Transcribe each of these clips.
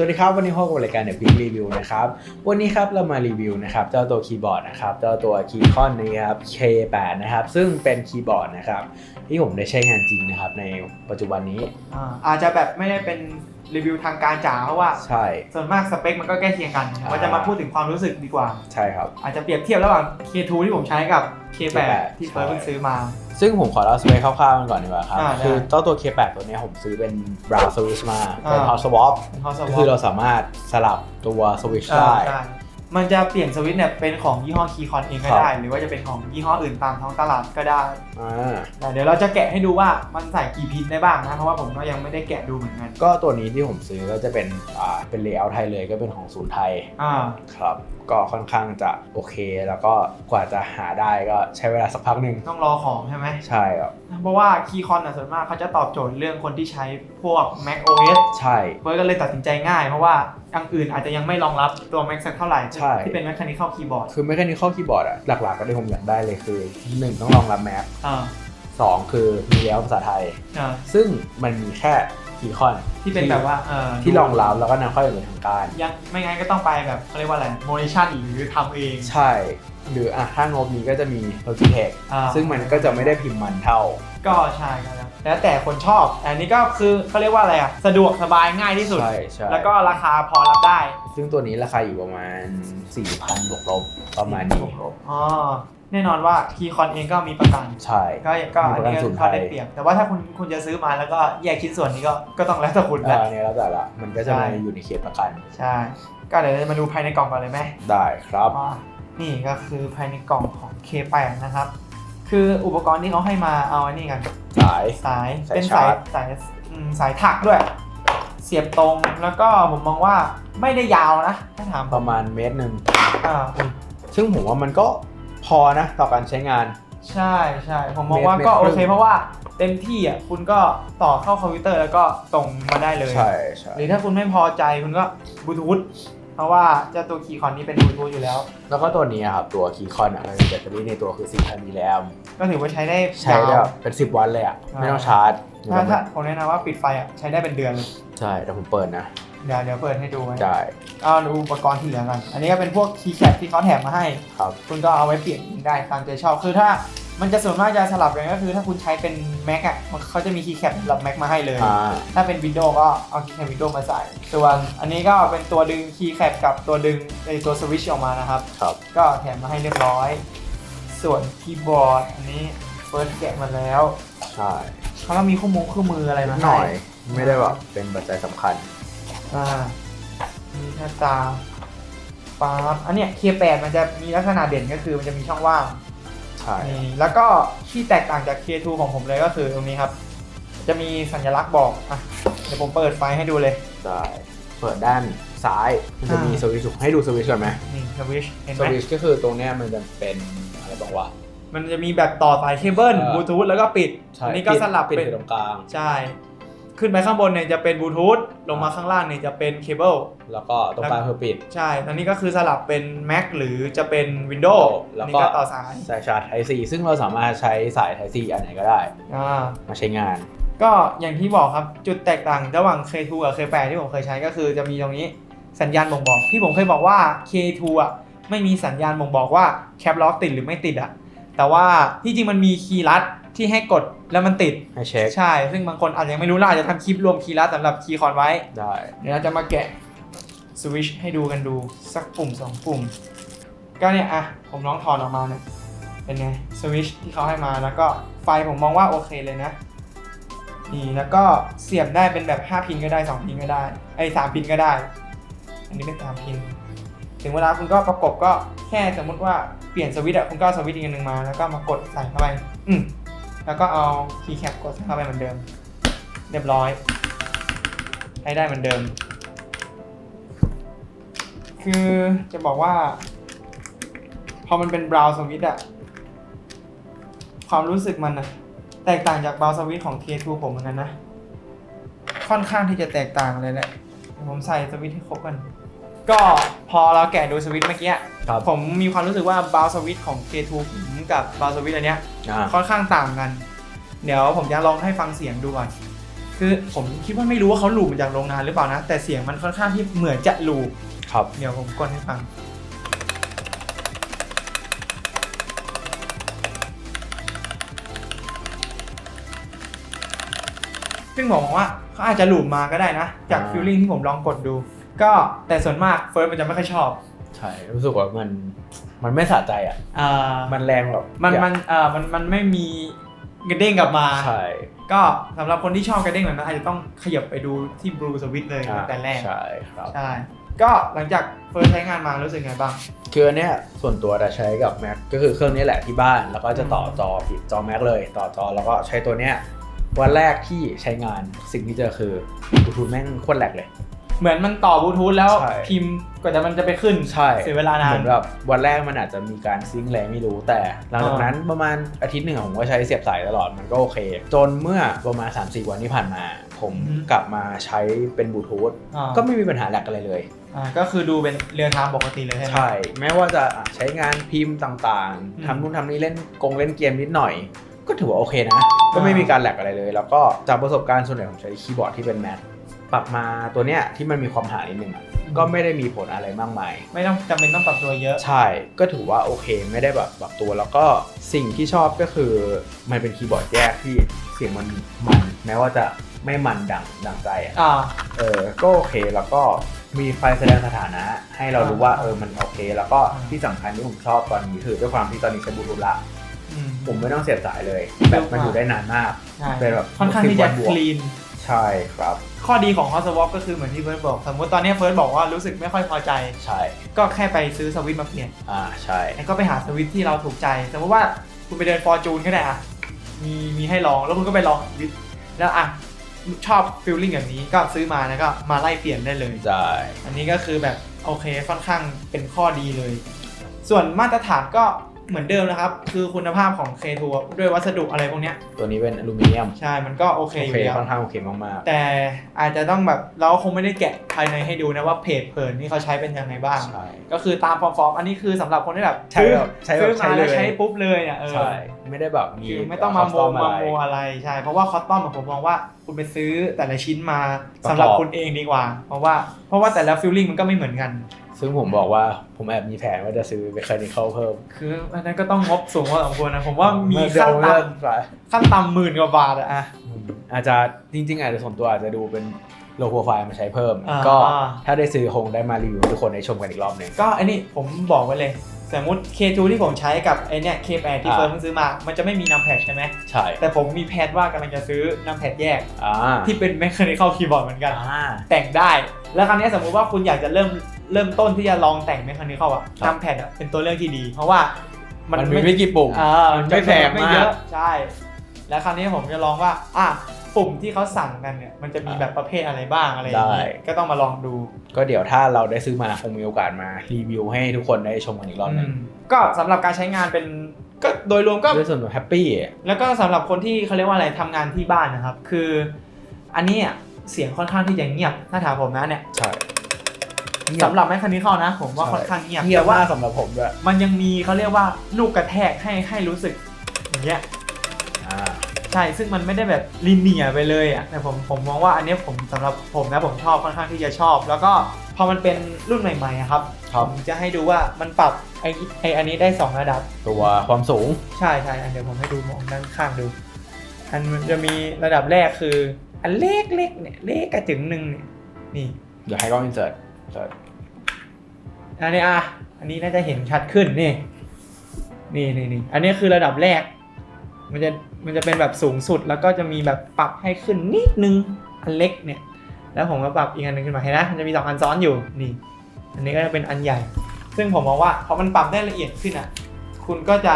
สวัสดีครับ วันนี้พบกับรายการ The Big Review นะครับ วันนี้ครับเรามารีวิวนะครับเจ้าตัวคีย์บอร์ดนะครับเจ้าตัวคีย์คอนนะครับ K8 นะครับ ซึ่งเป็นคีย์บอร์ดนะครับที่ผมได้ใช้งานจริงนะครับในปัจจุบันนี้ อาอาจจะแบบไม่ได้เป็น รีวิวทางการจ๋าเพราะว่าใช่ ส่วนมากสเปคมันก็ใกล้เคียงกันอ่าว่าจะมาพูดถึงความรู้สึกดีกว่า ใช่ครับ อาจจะเปรียบเทียบระหว่าง K2 ที่ผมใช้กับ K8 K8 ที่เฟิร์สเพิ่งซื้อมา ซึ่งผมขอเล่าสเปคคร่าวๆกันก่อนดีกว่าครับอ่าได้คือเจ้าตัว K8 ตัวเนี้ยผมซื้อเป็น Brown Switch มา เป็นอ่า Hot Swap เป็น Hot ก็ Swap คือเราสามารถสลับตัวสวิตช์อ่าได้ใช่ มันจะเปลี่ยนสวิตช์เนี่ยเป็นของยี่ห้อ Keycon เองก็ครับได้ หรือว่าจะเป็นของยี่ห้ออื่นตามท้องตลาดก็ได้อ่าแต่เดี๋ยวเราจะแกะให้ดูว่ามันใส่กี่พินได้บ้างนะเพราะว่าผมก็ยังไม่ได้แกะดูเหมือนกันก็ตัวนี้ที่ผมซื้อก็จะเป็นอ่าเป็นเลเยอร์ไทยเลยก็เป็นของศูนย์ไทยอ่าครับก็ค่อนข้างจะโอเค แล้วก็กว่าจะหาได้ก็ใช้เวลาสักพักหนึ่งต้องรอของใช่ไหมใช่ครับเพราะว่า Keycon อะส่วนมากเขาจะตอบโจทย์เรื่องคนที่ใช้พวก Mac OS ใช่เฟิร์สก็เลยตัดสินใจง่ายเพราะว่าอันอื่นอาจจะยังไม่รองรับตัว Mac สักเท่าไหร่ใช่ ที่เป็น Mechanical Keyboard คือไม่แค่นี้ข้อคีย์บอร์ดอะหลักๆก็ที่ผมอยากได้เลยคือหนึ่งต้องรองรับแมปอ่าสองคือมีแล้วภาษาไทย อ่าซึ่งมันมีแค่คีคอนที่เป็นแบบว่าเออที่รองรับแล้วก็นำเข้าอย่างเป็นทางการ ยังไม่งั้นก็ต้องไปแบบเขาเรียกว่าอะไรโมเดชันหรือทำเองใช่ หรืออะถ้างบนี้ก็จะมี Logitech อ่าซึ่งมันก็จะไม่ได้พิมพ์มันเท่า ก็ใช่ครับแล้ว แล้วแต่คนชอบแต่อันนี้ก็คือเขาเรียกว่าอะไรอะสะดวกสบายง่ายที่สุด ใช่ใช่แล้วก็ราคาพอรับได้ซึ่งตัวนี้ราคาอยู่ประมาณ 4,000บวกลบประมาณนี้ อ๋อแน่นอนว่า Keycon เองก็มีประกัน ใช่ก็ก็มีอันประกันนี้ศูนย์ก็ไทยได้เปรียบแต่ว่าถ้าคุณคุณจะซื้อมาแล้วก็แยกชิ้นส่วนนี้ก็ก็ต้องแล้วแต่คุณเอแหละออันนี้แล้วแต่ละมันก็จะใช่มาอยู่ในเขตประกัน ใช่ ก็เดี๋ยวเรามาดูภายในกล่องก่อนเลยไหมได้ครับว่านี่ก็คือภายในกล่องของ K8 นะครับ คืออุปกรณ์ที่เขาให้มาเอาอันนี้กันสาย สายสายเป็นชาสายร์จ สายอืมสายถักด้วย เสียบตรงแล้วก็ผมมองว่าไม่ได้ยาวนะถ้าถามผปมระมาณเมตรหนึ่ง อ่าอุ๊ยซึ่งผมว่ามันก็พอนะต่อการใช้งาน ใช่ใช่ผมมองว่าเมตรก็เมตรโอครึ่เคงเพราะว่าเต็มที่อะคุณก็ต่อเข้าคอมพิวเตอร์แล้วก็ตรงมาได้เลย ใช่ใช่หรือถ้าคุณไม่พอใจคุณก็บลูทูธ เพราะว่าเจ้าตัวคีย์คอนนี้เป็นบลูทูธอยู่แล้ว แล้วก็ตัวนี้อะครับตัวคีย์คอนอะมันมีแบตเตอรี่ในตัวคือ4,000มิลลิแอมก็ถือว่าใช้ได้ใช้ได้ยาว แบบเป็น 10 วันเลยอะอ่าไม่ต้องชาร์จถ้าถ้าผมแนะนำว่าปิดไฟอะใช้ได้เป็นเดือนเลยใช่แต่ผมเปิดนะ เดี๋ยวเดี๋ยวเปิดให้ดูไว้ได้เอาดูอุปกรณ์ที่เหลือกัน อันนี้ก็เป็นพวกคีย์แคปที่เขาแถมมาให้ ครับ คุณก็เอาไว้เปลี่ยนได้ตามใจชอบ คือถ้า มันจะส่วนมากจะสลับกันก็คือถ้าคุณใช้เป็น Mac อะมันเขาจะมีคีย์แคปสำหรับ Mac มาให้เลย อ่าถ้าเป็น Windows ก็เอาคีย์แคป Windows มาใส่ ส่วนอันนี้ก็เป็นตัวดึงคีย์แคปกับตัวดึงไอตัวสวิตช์ออกมานะครับ ครับ ก็แถมมาให้เรียบร้อย ส่วนคีย์บอร์ดอันนี้เฟิร์สแกะมาแล้วใช่เขาก็มีคู่มือคู่มืออะไรนิมาดให้หน่อย ไม่ได้แบบเป็นปัจจัยสำคัญ อ่ามีหน้าตาป๊าบอันเนี้ย K8 มันจะมีลักษณะเด่นก็คือมันจะมีช่องว่างใช่ นี่แล้วก็ที่แตกต่างจาก K2 ของผมเลยก็คือตรงนี้ครับ จะมีสัญลักษณ์บอกอะเดี๋ยวผมเปิดไฟให้ดูเลย ได้ เปิดด้านซ้าย มันจะมีอ่า สวิตช์ให้ดูสวิตช์ก่อนไหมนี่สวิชเห็นสไหมวิตช์ก็คือตรงเนี้ยมันจะเป็นอะไรบ้างวะ มันจะมีแบบต่อสายเคเบิลเออ บลูทูธแล้วก็ปิดใช่อันนี้ก็สลับปิดเป็น อยู่ตรงกลาง ใช่ ขึ้นไปข้างบนเนี่ยจะเป็นบลูทูธลงมาข้างล่างเนี่ยจะเป็นเคเบิลแล้วก็ตรงกลางคือปิด ใช่ตอนนี้ก็คือสลับเป็น Mac หรือจะเป็น Windows แล้วอันก็นี่ก็ต่อสายสายชาร์จ Type C ซึ่งเราสามารถใช้สาย Type C อันไหนก็ได้อ่ามาใช้งาน ก็อย่างที่บอกครับจุดแตกต่างระหว่าง K2 กับ K8 ที่ผมเคยใช้ก็คือจะมีตรงนี้สัญญาณบ่งบอก ที่ผมเคยบอกว่า K2 อะไม่มีสัญญาณบ่งบอกว่าแคปล็อกติดหรือไม่ติดอะแต่ว่าที่จริงมันมีคีย์ลัด ที่ให้กดแล้วมันติดให้เช็คใช่ ซึ่งบางคนอาจจะยังไม่รู้เราอาจจะทำคลิปรวมคีย์ลัดสำหรับคีย์คอนไว้ ได้เดี๋ยวเราจะมาแกะสวิชให้ดูกันดูสักปุ่มสองปุ่ม ก็เนี่ยอะผมลองถอดออกมาเนี่ยเป็นไงสวิชที่เขาให้มาแล้วก็ไฟผมมองว่าโอเคเลยนะนี่แล้วก็เสียบได้เป็นแบบ 5 พินก็ได้ 2 พินก็ได้ไอ้ย3พินก็ได้ อันนี้เป็น3พิน ถึงเวลาคุณก็ประกบก็แค่สมมุติว่าเปลี่ยนสวิตช์อะคุณก็เอาสวิตช์อีกอันหนึ่งมา แล้วก็มากดใส่เข้าไปอืม แล้วก็เอาคีย์แคปกดเข้าไปเหมือนเดิม เรียบร้อยให้ได้เหมือนเดิม คือจะบอกว่า พอมันเป็นบราวสวิตอะความรู้สึกมันอะแตกต่างจากบราวสวิตของ K2 ผมเหมือนกันนะ ค่อนข้างที่จะแตกต่างเลยแหละผมใส่สวิตให้ครบกัน ก็พอเราแกะดูสวิตช์เมื่อกี้ครับ ผมมีความรู้สึกว่าบราวสวิตช์ของ K2 ผมกับบราวสวิตช์อันเนี้ยอ่าค่อนข้างต่างกัน เดี๋ยวผมจะลองให้ฟังเสียงดูก่อนคคือผมคิดว่าไม่รู้ว่าเขาลูบมาจากโรงงานหรือเปล่านะ แต่เสียงมันค่อนข้างที่เหมือนจะลูบครับ เดี๋ยวผมกดให้ฟัง ซึ่งผมมองว่าเขาอาจจะหลุมมาก็ได้นะ จากอ่าฟิลลิ่งที่ผมลองกดดู ก็แต่ส่วนมากเฟิร์สมันจะไม่ค่อยชอบใช่รู้สึกว่ามันมันไม่สะใจอะอ่ามันแรงแบบมันอยากมันเอ่อมันมันไม่มีกระเด้งกลับมา ใช่ก็สำหรับคนที่ชอบกระเด้งแบบนั้นอาจจะต้องขยับไปดูที่บลูสวิตเลยตั้งแต่แรกใช่ครับใช่ก็หลังจากเฟิร์สใช้งานมารู้สึกไงบ้าง คืออันเนี้ยส่วนตัวจะใช้กับ Mac ก็คือเครื่องนี้แหละที่บ้าน แล้วก็จะต่อจอผิดจอ Mac เลย ต่อจอแล้วก็ใช้ตัวเนี้ยวันแรกที่ใช้งานสิ่งที่เจอคือบลูทูธแม่งโคตรแหลกเลย เหมือนมันต่อบลูทูธแล้วใช่ พิมพ์กว่าจะมันจะไปขึ้น ใช่เสียเวลานาน เหมือนแบบวันแรกมันอาจจะมีการซิงค์แรงไม่รู้ แต่หลังจากนั้นประมาณอาทิตย์หนึ่งอะผมก็ใช้เสียบสายตลอดมันก็โอเค จนเมื่อประมาณ 3-4 วันที่ผ่านมา ผมอือฮึกลับมาใช้เป็นบลูทูธอ่าก็ไม่มีปัญหาแหลกอะไรเลย อ่าก็คือดูเป็นเรียลไทม์ปกติเลยใช่ไหม ใช่ แม้ว่าจะอะใช้งานพิมพ์ต่างอืม ๆทำนู่นทำนี่เล่นกงเล่นเกมนิดหน่อย ก็ถือว่าโอเคนะ ก็ไม่มีการแหลกอะไรเลย แล้วก็จากประสบการณ์ส่วนใหญ่ผมใช้คีย์บอร์ดที่เป็นแมทปรับมาตัวเนี้ยที่มันมีความหานิดนึงอะก็ไม่ได้มีผลอะไรมากมาย ไม่ต้องจำเป็นต้องปรับตัวเยอะ ใช่ ก็ถือว่าโอเคไม่ได้แบบปรับตัวแล้วก็สิ่งที่ชอบก็คือมันเป็นคีย์บอร์ดแยกที่เสียงมันมันแม้ว่าจะไม่มันดังดังใจอะอ่าเออก็โอเคแล้วก็มีไฟแสดงสถานะ ให้เรารู้ว่าเออมันโอเค แล้วก็อ่าที่สำคัญที่ผมชอบตอนนี้คือด้วยความที่ตอนนี้ใช้บลูทูธละอืม ผมไม่ต้องเสียบสายเลย แบบมันอยู่ได้นานมากใช่เป็นแบบค่อนข้างที่จะ10วันบควกลีนใช่ครับ ข้อดีของ Hot Swap ก็คือเหมือนที่เฟิร์สบอก สมมติตอนนี้เฟิร์สบอกว่ารู้สึกไม่ค่อยพอใจ ใช่ ก็แค่ไปซื้อสวิตช์มาเปลี่ยน อ่าใช่แล้วก็ไปหาสวิตช์ที่เราถูกใจ สมมติว่าคุณไปเดินฟอร์จูนก็ได้อะมีมีให้ลองแล้วคุณก็ไปลองสวิตช์แล้วอะชอบฟิลลิ่งแบบนี้ก็ซื้อมาแล้วก็มาไล่เปลี่ยนได้เลยใช่อันนี้ก็คือแบบโอเคค่อนข้างเป็นข้อดีเลย ส่วนมาตรฐานก็ เหมือนเดิมนะครับ คือคุณภาพของ K2 ด้วยวัสดุอะไรพวกเนี้ยตัวนี้เป็นอลูมิเนียมใช่มันก็โอเคโออเคยู่แล้ว ค่อนข้างโอเคมากแต่อาจจะต้องแบบเราคงไม่ได้แกะภายในให้ดูนะว่าเพจเผินนี่เขาใช้เป็นยังไงบ้าง ๆใช่ ก็คือตามฟอร์มๆอันนี้คือสำหรับคนที่แบบใช้แบบใช้แบบซื้อใช้มาเลยแล้วใช้ปุ๊บเลยเนี่ยเออใช่ไม่ได้แบบมีคือไม่ต้องมาโมคอสตมาอะไรโมอะไรใช่ เพราะว่าคอสตอมผมมองว่าคุณไปซื้อแต่ละชิ้นมาประกอบ สำหรับคุณเองดีกว่า เพราะว่าเพราะว่าแต่ละฟิลลิ่งมันก็ไม่เหมือนกัน ซึ่งผมบอกว่าผมแอบมีแผนว่าจะซื้อเมคานิคอลเพิ่ม คืออันนั้นก็ต้องงบสูงพอสมควรนะ ผมว่ามีเดี๋ยขั้นวต่เริ่มไปำขั้นต่ำหมื่นกว่าบาทอะอะอาจจะจริง ๆ อาจจะส่วนตัวอาจจะดูเป็นโลโปรไฟล์มาใช้เพิ่มอ่าก็ถ้าได้ซื้อคงได้มารีวิวให้ทุกคนได้ชมกันอีกรอบหนึ่งก็อันนี้ผมบอกไว้เลยสมมติ K2 ที่ผมใช้กับไอเนี้ย K8 ที่อ่าเฟิร์นเพิ่งซื้อมา มันจะไม่มีนัมแพดใช่ไหมใช่ แต่ผมมีแพดว่ากำลังจะซื้อนัมแพดแยกอ่าที่เป็น Mechanical Keyboard เหมือนกันอ่าแต่งได้ แล้วคราวนี้สมมุติว่าคุณอยากจะเริ่ม เริ่มต้นที่จะลองแต่ง Mechanical อะครับนัมแพดอะเป็นตัวเลือกที่ดี เพราะว่ามัมันมีไม่กี่ปุ่มอ่ามันไม่แพงไม่มาเยกอะใช่ แล้วคราวนี้ผมจะลองว่า อะปุ่มที่เขาสั่งกันเนี่ย มันจะมีแบบประเภทอะไรบ้างอะไรอย่างได้นี้ก็ต้องมาลองดู ก็เดี๋ยวถ้าเราได้ซื้อมาคงมีโอกาสมารีวิวให้ทุกคนได้ชมกันอีกรอบหนึ่งอืมก็สำหรับการใช้งานเป็นก็โดยรวมก็ ด้วยส่วนแฮปปี้ แล้วก็สำหรับคนที่เขาเรียกว่าอะไรทำงานที่บ้านนะครับ คือ อันนี้อะเสียงค่อนข้างที่จะเงียบถ้าถามผมนะเนี่ย ใช่ สำหรับแมคคานิคอลนะผมว่าค่อนข้างเงียบเงียบแต่ว่ามากสำหรับผมด้วยมันยังมีเขาเรียกว่าลูกกระแทกให้ให้รู้สึกอย่างเงี้ยอ่าใช่ซึ่งมันไม่ได้แบบลิเนียร์ไปเลยอะแต่ผมผมมองว่าอันเนี้ยผมสำหรับผมนะผมชอบค่อนข้างที่จะชอบ แล้วก็พอมันเป็นรุ่นใหม่ๆอะครับครับผมจะให้ดูว่ามันปรับไอไออันนี้ได้สองระดับ ตัวความสูง ใช่ใช่อันเดี๋ยวผมให้ดูมองด้านข้างดู อันมันจะมีระดับแรกคือ อันเล็กเล็กๆเนี่ยเล็กกระจึงหนึ่งเนี่ยนี่เดี๋ยวให้กล้องอินเสิร์ต เสิร์ตอันนี้อะ อันนี้น่าจะเห็นชัดขึ้นนี่ นี่นี่นี่อันนี้คือระดับแรก มันจะมันจะเป็นแบบสูงสุดแล้วก็จะมีแบบปรับให้ขึ้นนิดนึงอันเล็กเนี่ย แล้วผมก็ปรับอีกอันหนึงขึ้นมาเห็นไหมมันจะมีสองอันซ้อนอยู่นี่ อันนี้ก็จะเป็นอันใหญ่ ซึ่งผมมองว่าพอมันปรับได้ละเอียดขึ้นอะ คุณก็จะ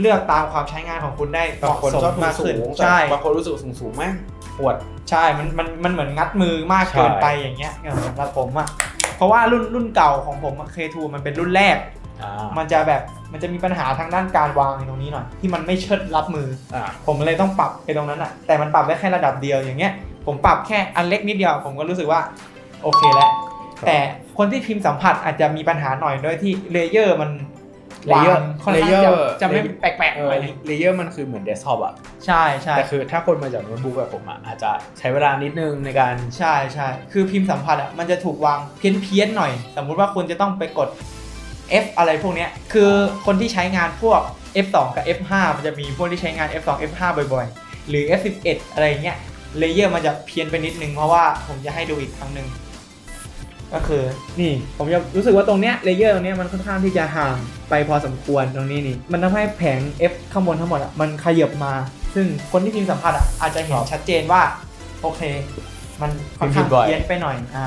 เลือกตามความใช้งานของคุณได้เหบางมาะคนสมชอบมากสูขึ้นงๆใช่แต่บางคนรู้สึกสูงสูงๆแม่ง ปวดใช่มันมันมันเหมือนงัดมือมากเกินไปอย่างเงี้ยอย่างสำหรับผมอะเพราะว่ารุ่นรุ่นเก่าของผมอะ K2 มันเป็นรุ่นแรกอ่ามันจะแบบมันจะมีปัญหาทางด้านการวางในตรงนี้หน่อยที่มันไม่เชิดรับมืออ่าผมเลยต้องปรับไปตรงนั้นอะแต่มันปรับได้แค่ระดับเดียวอย่างเงี้ยผมปรับแค่อันเล็กนิดเดียว ผมก็รู้สึกว่าโอเคแล้วครับแต่คนที่พิมพ์สัมผัสอาจจะมีปัญหาหน่อยด้วยที่เลเยอร์มัน เลเยอร์วางค่อนเลข้างเยอจะร์จะไม่แปลกๆเอไปอเลเยอร์มันคือเหมือนเดสก์ท็อปอะใช่ใช่แต่คือถ้าคนมาจากโน้ตบุ๊กแบบผมอะอาจจะใช้เวลานิดนึงในการใช่ใช่คือพิมพ์สัมผัสอะมันจะถูกวางเพี้ยนเพี้ยนๆหน่อย สมมุติว่าคุณจะต้องไปกด F อะไรพวกเนี้ยคือคนที่ใช้งานพวก F2 กับ F5 มันจะมีพวกที่ใช้งาน F2 F5 บ่อยๆ หรือ F11 อะไรเงี้ยเลเยอร์มันจะเพี้ยนไปนิดนึงเพราะว่าผมจะให้ดูอีกครั้งหนึ่ง ก็คือนี่ผมจะรู้สึกว่าตรงเนี้ยเลเยอร์ตรงเนี้ยมันค่อนข้างที่จะห่างไปพอสมควรตรงนี้นี่ มันทำให้แผง F ข้างบนทั้งหมดอะมันขยับมา ซึ่งคนที่พิมพ์สัมผัสอะอาจจะเห็นชัดเจนว่า โอเค มันค่อนข้างพิมพ์บ่อยเพี้ยนไปหน่อยอ่า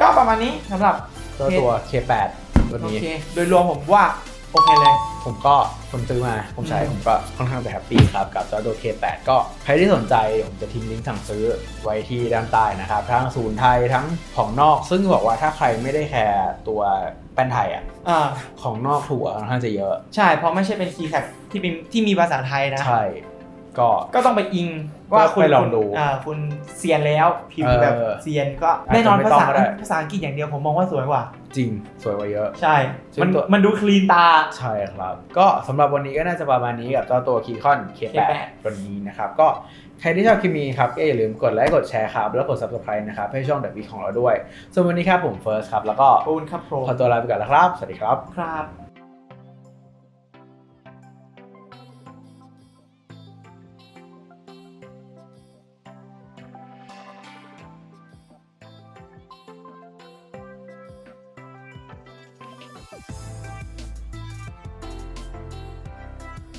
ก็ประมาณนี้สำหรับก็ตัว K8 วันโอนี้เคโดยรวมผมว่า โอเคเลย ผมก็ผมซื้อมาผมใช้อืมผมก็ค่อนข้างจะแฮปปี้ครับ กับเจ้าตัว K8 ก็ใครที่สนใจผมจะทิ้งลิงก์สั่งซื้อไว้ที่ด้านใต้นะครับ ทั้งศูนย์ไทยทั้งของนอก ซึ่งบอกว่าถ้าใครไม่ได้แคร์ตัวแป้นไทยอะอ่าของนอกถูกค่อนข้างจะเยอะ ใช่เพราะไม่ใช่เป็นคีย์แคปที่มีที่มีภาษาไทยนะ ใช่ ก็ ก็ต้องไปอิงว่าคุณไปลองดูอ่าคุณเซียนแล้วพิมพ์แบบเออเซียนก็อาจจะแน่นอนไม่ภาต้องษาก็ได้ ภาษาอังกฤษอย่างเดียวผมมองว่าสวยกว่า จริงสวยกว่าเยอะ ใช่ ซึ่งมันตัว มันดูคลีนตา ใช่ครับ ก็สำหรับวันนี้ก็น่าจะประมาณนี้กับเจ้าตัว Keycon K8 K8 วันนี้นะครับ ก็ใครที่ชอบคลิปนี้ครับก็อย่าลืมกดไลค์กดแชร์ครับ แล้วกด subscribe นะครับ ให้ช่อง The Week ของเราด้วย ส่วนวันนี้ครับผมเฟิร์สครับ แล้วก็ปูนครับโปรขอตัวลาไปก่อนแล้วครับ สวัสดีครับ ครับ